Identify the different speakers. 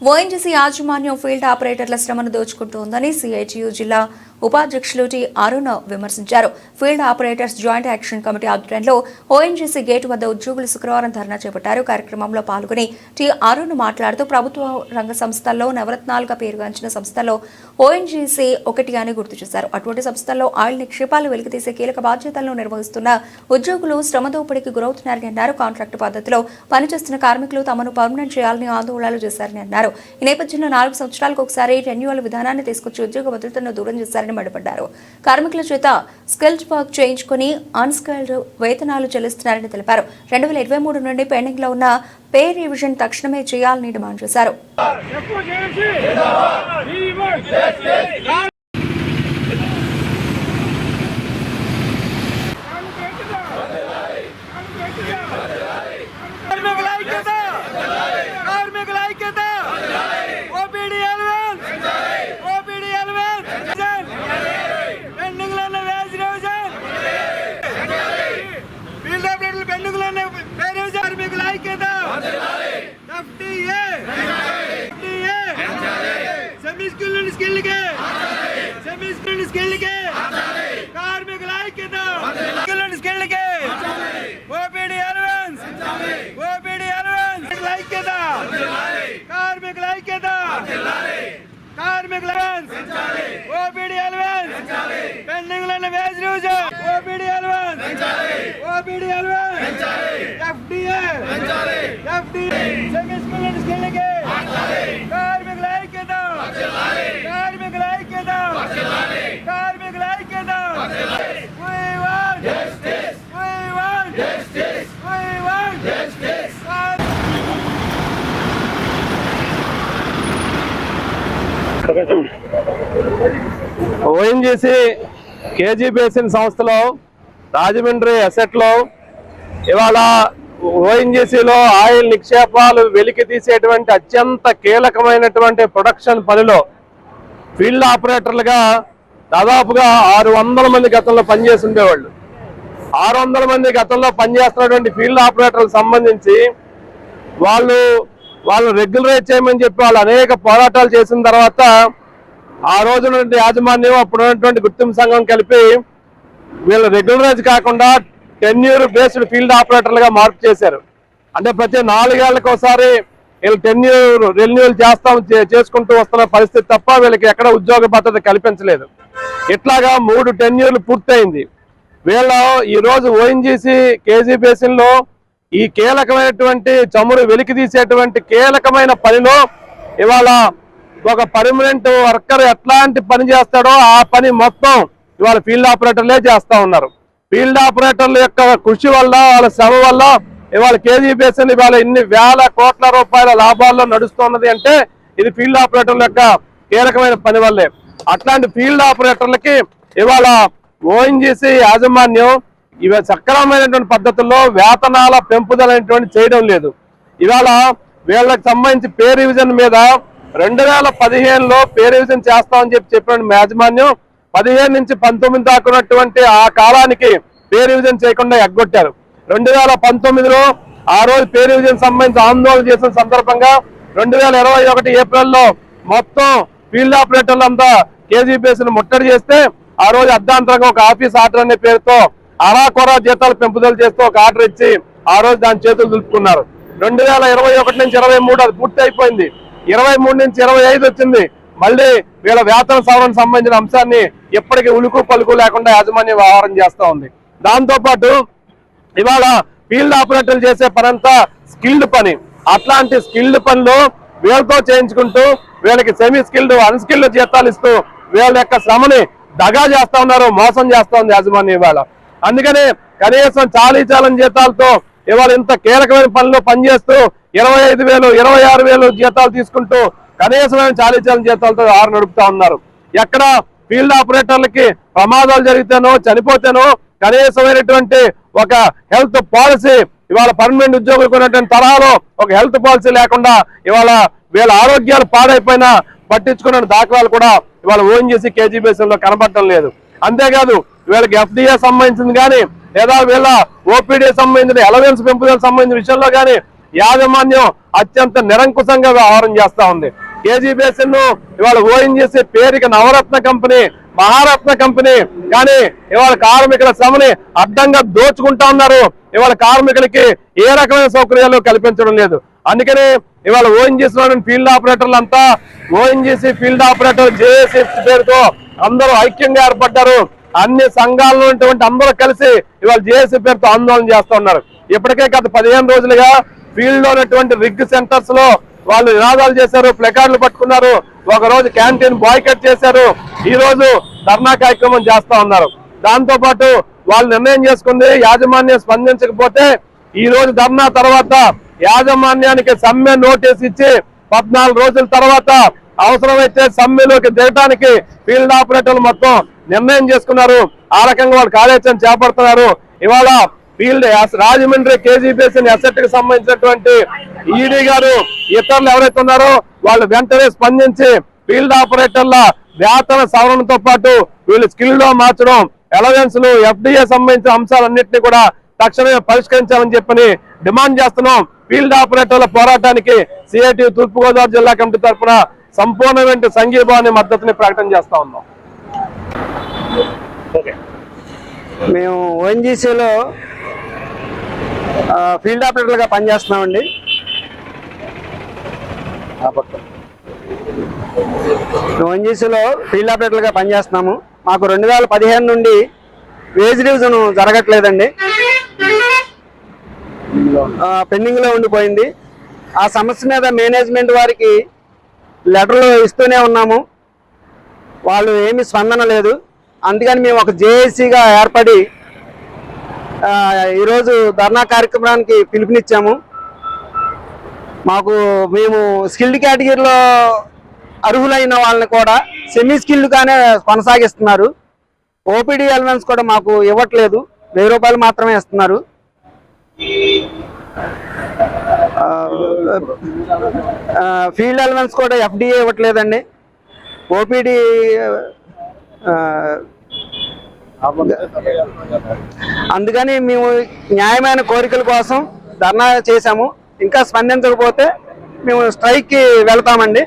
Speaker 1: ONGC యాజమాన్యం field ఆపరేటర్ల శ్రమను దోచుకుంటోందని సిఐటియు జిల్లా ఉపాధ్యక్షులు టి అరుణ్ విమర్శించారు. Field operators joint action committee ఆధ్వర్యంలో ఓఎన్జీసీ గేట్ వద్ద ఉద్యోగులు శుక్రవారం ధర్నా చేపట్టారు. కార్యక్రమంలో పాల్గొని టి అరుణ్ మాట్లాడుతూ ప్రభుత్వ రంగ సంస్థల్లో నవరత్నాలుగా పేరుగాంచిన సంస్థల్లో ఓఎన్జీసీ ఒకటి అని గుర్తు చేశారు. అటువంటి సంస్థల్లో ఆయిల్ నిక్షేపాలు వెలికితీసే కీలక బాధ్యతలను నిర్వహిస్తున్న ఉద్యోగులు శ్రమ దోపిడీకి గురవుతున్నారని అన్నారు. కాంట్రాక్టు పద్ధతిలో పనిచేస్తున్న కార్మికులు తమను పర్మనెంట్ చేయాలని ఆందోళనలు చేశారని అన్నారు. ఈ నేపథ్యంలో నాలుగు సంవత్సరాలకు ఒకసారి రెన్యువల్ విధానాన్ని తీసుకొచ్చి ఉద్యోగ భద్రతను దూరం చేశారని మండిపడ్డారు కార్మికుల చేత స్కిల్డ్ వర్క్ చేయించుకుని అన్స్కిల్డ్ వేతనాలు చెల్లిస్తున్నారని తెలిపారు. రెండు వేల ఇరవై మూడు నుండి పెండింగ్లో ఉన్న పే రివిజన్ తక్షణమే చేయాలని డిమాండ్ చేశారు
Speaker 2: ఎక్కువ చేసి రీవర్స్ కార్మికుల ఐక్యత కార్మికుల ఐక్యత ఓపీడీ ఎలవెన్ ఓపీడీ ఎలవెన్ పెండింగ్లో వేజ్ రివిజన్ ఫీల్డ్ ఆపరేటర్లు పెండింగ్లో వేజ్ కార్మికుల ఐక్యత ఎఫ్టీఏ ఎఫ్టీఏ సెమీ స్కిల్ నుండి సెమీ స్కిల్ నుండి కార్మికుల ఐక్యత. స్కిల్కి. ఓపీడీ అలవెన్స్ ఓపీడీ అలవెన్స్ ఐక్యత. కార్మికుల ఐక్యత. కార్మికుల ఓపీడీ అలవెన్స్ పెండింగ్లో wage news OPD allowance OPD allowance FDA. FDA semi skill నుండి స్కిల్కి కార్మికుల ఐక్యత కార్మికుల ఐక్యత కార్మికుల ఐక్యత We want justice. We want justice. We want justice.
Speaker 3: ONGC KG basin సంస్థలో రాజమండ్రి అసెట్లో ఇవాళ ఓఎన్జీసీలో ఆయిల్ నిక్షేపాలు వెలికి తీసేటువంటి అత్యంత కీలకమైనటువంటి ప్రొడక్షన్ పనిలో ఫీల్డ్ ఆపరేటర్లుగా దాదాపుగా ఆరు వందల మంది గతంలో పనిచేసి ఉండేవాళ్ళు. ఆరు వందల మంది గతంలో పనిచేస్తున్నటువంటి ఫీల్డ్ ఆపరేటర్లకు సంబంధించి వాళ్ళు వాళ్ళు రెగ్యులరైజ్ చేయమని చెప్పి వాళ్ళు అనేక పోరాటాలు చేసిన తర్వాత ఆ రోజు నుండి యాజమాన్యం అప్పుడు ఉన్నటువంటి గుర్తింపు సంఘం కలిపి వీళ్ళు రెగ్యులరైజ్ కాకుండా టెన్యూర్ బేస్డ్ ఫీల్డ్ ఆపరేటర్లుగా మార్పు చేశారు. అంటే ప్రతి నాలుగేళ్ళకు ఒకసారి వీళ్ళు టెన్యూర్ రెన్యూవల్ చేస్తాం చే- చేసుకుంటూ వస్తున్న పరిస్థితి తప్ప వీళ్ళకి ఎక్కడ ఉద్యోగ భద్రత కల్పించలేదు. ఇట్లాగా మూడు టెన్యూర్లు పూర్తయింది. వీళ్ళ ఈరోజు ఓఎన్జీసీ కేజీ బేసిన్లో ఈ కీలకమైనటువంటి చమురు వెలికి తీసేటువంటి కీలకమైన పనిలో ఇవాళ ఒక పర్మనెంట్ వర్కర్ ఎట్లాంటి పని చేస్తాడో ఆ పని మొత్తం ఇవాళ ఫీల్డ్ ఆపరేటర్లే చేస్తా ఉన్నారు. ఫీల్డ్ ఆపరేటర్ల యొక్క కృషి వల్ల వాళ్ళ శ్రమ వల్ల ఇవాళ కేజీ బేసిన్ ఇవాళ ఇన్ని వేల కోట్ల రూపాయల లాభాల్లో నడుస్తున్నది అంటే ఇది ఫీల్డ్ ఆపరేటర్ల యొక్క కీలకమైన పని వల్లే. అట్లాంటి ఫీల్డ్ ఆపరేటర్లకి ఇవాళ ఓఎన్జీసీ యాజమాన్యం ఇవి సక్రమమైనటువంటి పద్ధతుల్లో వేతనాల పెంపుదల అనేటువంటి చేయడం లేదు. ఇవాళ వీళ్ళకి సంబంధించి పే రివిజన్ మీద రెండు వేల పదిహేనులో పే రివిజన్ చేస్తామని చెప్పి చెప్పిన యాజమాన్యం పదిహేను నుంచి పంతొమ్మిది దాకా ఉన్నటువంటి ఆ కాలానికి పే రివిజన్ చేయకుండా ఎగ్గొట్టారు. రెండు వేల పంతొమ్మిదిలో ఆ రోజు పే రివిజన్ సంబంధించి ఆందోళన చేసిన సందర్భంగా రెండు వేల ఇరవై ఒకటి ఏప్రిల్లో మొత్తం ఫీల్డ్ ఆపరేటర్లంతా అంతా ముట్టడి చేస్తే ఆ రోజు అర్ధాంతరంగా ఒక ఆఫీస్ ఆర్డర్ అనే పేరుతో అరాకొరా జీతాలు పెంపుదల చేస్తూ ఒక ఆర్డర్ ఇచ్చి ఆ రోజు దాని చేతులు దులుపుకున్నారు. రెండు వేల ఇరవై ఒకటి నుంచి ఇరవై మూడు అది పూర్తి అయిపోయింది. ఇరవై మూడు నుంచి ఇరవై ఐదు వచ్చింది. మళ్ళీ వీళ్ళ వేతన సవరణ సంబంధించిన అంశాన్ని ఎప్పటికీ ఉలుకు పలుకు లేకుండా యాజమాన్యం వ్యవహారం చేస్తూ ఉంది. దాంతో పాటు ఇవాళ ఫీల్డ్ ఆపరేటర్లు చేసే పనంతా స్కిల్డ్ పని. అట్లాంటి స్కిల్డ్ పనులు వీళ్ళతో చేయించుకుంటూ వీళ్ళకి సెమీ స్కిల్డ్ అన్స్కిల్డ్ జీతాలు ఇస్తూ వీళ్ళ యొక్క శ్రమని దగా చేస్తా ఉన్నారు మోసం చేస్తా ఉంది యాజమాన్యం ఇవాళ. అందుకనే కనీసం చాలీ చాలని జీతాలతో ఇవాళ ఇంత కీలకమైన పనులు పనిచేస్తూ ఇరవై ఐదు వేలు ఇరవై ఆరు వేలు జీతాలు తీసుకుంటూ కనీసమైన చాలీ చాలని జీతాలతో ఆరు నడుపుతా ఉన్నారు. ఎక్కడ ఫీల్డ్ ఆపరేటర్లకి ప్రమాదాలు జరిగితేనో చనిపోతేనో కనీసమైనటువంటి ఒక హెల్త్ పాలసీ ఇవాళ పర్మనెంట్ ఉద్యోగులకు ఉన్నటువంటి తరహాలో ఒక హెల్త్ పాలసీ లేకుండా ఇవాళ వీళ్ళ ఆరోగ్యాలు పాడైపోయినా పట్టించుకున్న దాఖలాలు కూడా ఇవాళ ఓఎన్జీసీ కేజీబీఎస్ఎల్ కనబడటం లేదు. అంతేకాదు వీళ్ళకి ఎఫ్డిఏ సంబంధించింది కానీ లేదా వీళ్ళ ఓపీడీ సంబంధించిన ఎలవెన్స్ పెంపుదల సంబంధించిన విషయంలో కానీ యాజమాన్యం అత్యంత నిరంకుశంగా వ్యవహారం చేస్తా ఉంది. కేజీ బేసిన్ను ఇవాళ ఓఎన్జీసీ పేరుకి నవరత్న కంపెనీ మహారత్న కంపెనీ కానీ ఇవాళ కార్మికుల శ్రమని అడ్డంగా దోచుకుంటా ఉన్నారు. ఇవాళ కార్మికులకి ఏ రకమైన సౌకర్యాలు కల్పించడం లేదు. అందుకని ఇవాళ ఓఎన్జీసీలోని ఫీల్డ్ ఆపరేటర్లు అంతా ఓఎన్జీసీ ఫీల్డ్ ఆపరేటర్ జేఏసీ పేరుతో అందరూ ఐక్యంగా ఏర్పడ్డారు. అన్ని సంఘాల్లో ఉన్నటువంటి అందరూ కలిసి ఇవాళ జేఏసీ పేరుతో ఆందోళన చేస్తూ ఉన్నారు ఇప్పటికే గత పదిహేను రోజులుగా ఫీల్డ్లో ఉన్నటువంటి రిగ్ సెంటర్స్లో వాళ్ళు నినాదాలు చేశారు ప్లకార్డులు పట్టుకున్నారు. ఒక రోజు క్యాంటీన్ బాయ్కట్ చేశారు. ఈ రోజు ధర్నా కార్యక్రమం చేస్తా ఉన్నారు. దాంతో పాటు వాళ్ళు నిర్ణయం చేసుకుంది యాజమాన్యం స్పందించకపోతే ఈ రోజు ధర్నా తర్వాత యాజమాన్యానికి సమ్మె నోటీస్ ఇచ్చి పద్నాలుగు రోజుల తర్వాత అవసరమైతే సమ్మెలోకి దిగటానికి ఫీల్డ్ ఆపరేటర్లు మొత్తం నిర్ణయం చేసుకున్నారు. ఆ రకంగా వాళ్ళు కార్యాచరణ చేపడుతున్నారు. ఇవాళ ఫీల్డ్ రాజమండ్రి కేజీ అసెట్కి సంబంధించినటువంటి ఈడీ గారు ఇతరులు ఎవరైతే ఉన్నారో వాళ్ళు వెంటనే స్పందించి ఫీల్డ్ ఆపరేటర్ల వేతన సవరణతో పాటు వీళ్ళు స్కిల్లో మార్చడం ఎలవెన్స్లు ఎఫ్డిఏ సంబంధించిన అంశాలన్నింటినీ కూడా తక్షణమే పరిష్కరించాలని చెప్పని డిమాండ్ చేస్తున్నాం. ఫీల్డ్ ఆపరేటర్ల పోరాటానికి సిఐటి తూర్పుగోదావరి జిల్లా కమిటీ తరఫున సంపూర్ణమైన సంఘీభావాన్ని మద్దతుని ప్రకటన చేస్తా ఉన్నాం.
Speaker 4: మేము ఓఎన్జీసీలో ఫీల్డ్ ఆపరేటర్గా పనిచేస్తున్నామండి. ఓఎన్జీసీలో ఫీల్డ్ ఆపరేటర్గా పనిచేస్తున్నాము. మాకు రెండు వేల పదిహేను నుండి వేజ్ డివిజన్ జరగట్లేదండి. పెండింగ్లో ఉండిపోయింది. ఆ సమస్య మీద మేనేజ్మెంట్ వారికి లెటర్లు ఇస్తూనే ఉన్నాము. వాళ్ళు ఏమి స్పందన లేదు. అందుకని మేము ఒక జేఏసీగా ఏర్పడి ఈరోజు ధర్నా కార్యక్రమానికి పిలుపునిచ్చాము. మాకు మేము స్కిల్డ్ కేటగిరీలో అర్హులైన వాళ్ళని కూడా సెమీ స్కిల్డ్గానే కొనసాగిస్తున్నారు. ఓపీడీ ఎలిమెంట్స్ కూడా మాకు ఇవ్వట్లేదు. వెయ్యి రూపాయలు మాత్రమే ఇస్తున్నారు. ఫీల్డ్ ఎలిమెంట్స్ కూడా ఎఫ్డిఏ ఇవ్వట్లేదండి. ఓపీడీ అందుకని మేము న్యాయమైన కోరికల కోసం ధర్నా చేశాము. ఇంకా స్పందించకపోతే మేము స్ట్రైక్కి వెళ్తామండి.